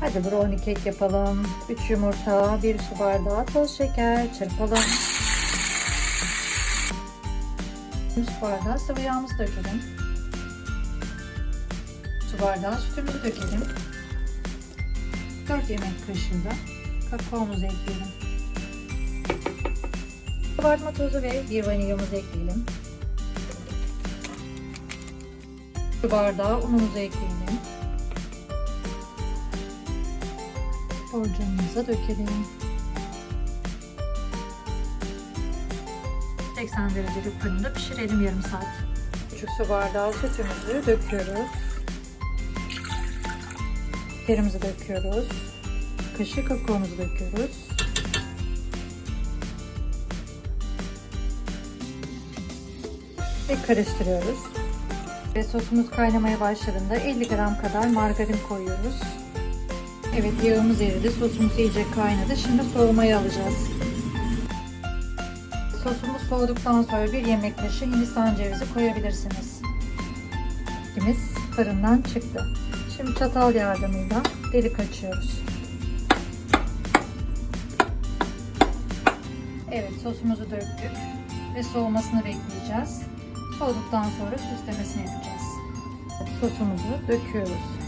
Hadi brownie kek yapalım. 3 yumurta, 1 su bardağı toz şeker çırpalım. 1 su bardağı sıvı yağımızı dökelim. Su bardağı sütümüzü dökelim. 4 yemek kaşığı da kakaomuzu ekleyelim. Kabartma tozu ve bir vanilyamızı ekleyelim. Su bardağı unumuzu ekleyelim. Borcamımıza dökelim. 80 derecelik fırında pişirelim yarım saat. Küçük su bardağı sütümüzü döküyoruz. Şekerimizi döküyoruz. Kaşık kakaomuzu döküyoruz. Ve karıştırıyoruz. Ve sosumuz kaynamaya başladığında 50 gram kadar margarin koyuyoruz. Evet yağımız eridi. Sosumuz iyice kaynadı. Şimdi soğumaya alacağız. Sosumuz soğuduktan sonra bir yemek kaşığı hindistan cevizi koyabilirsiniz. Kekimiz fırından çıktı. Şimdi çatal yardımıyla delik açıyoruz. Evet sosumuzu döktük ve soğumasını bekleyeceğiz. Soğuduktan sonra süslemesini yapacağız. Sosumuzu döküyoruz.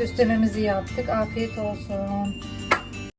Süslememizi yaptık. Afiyet olsun.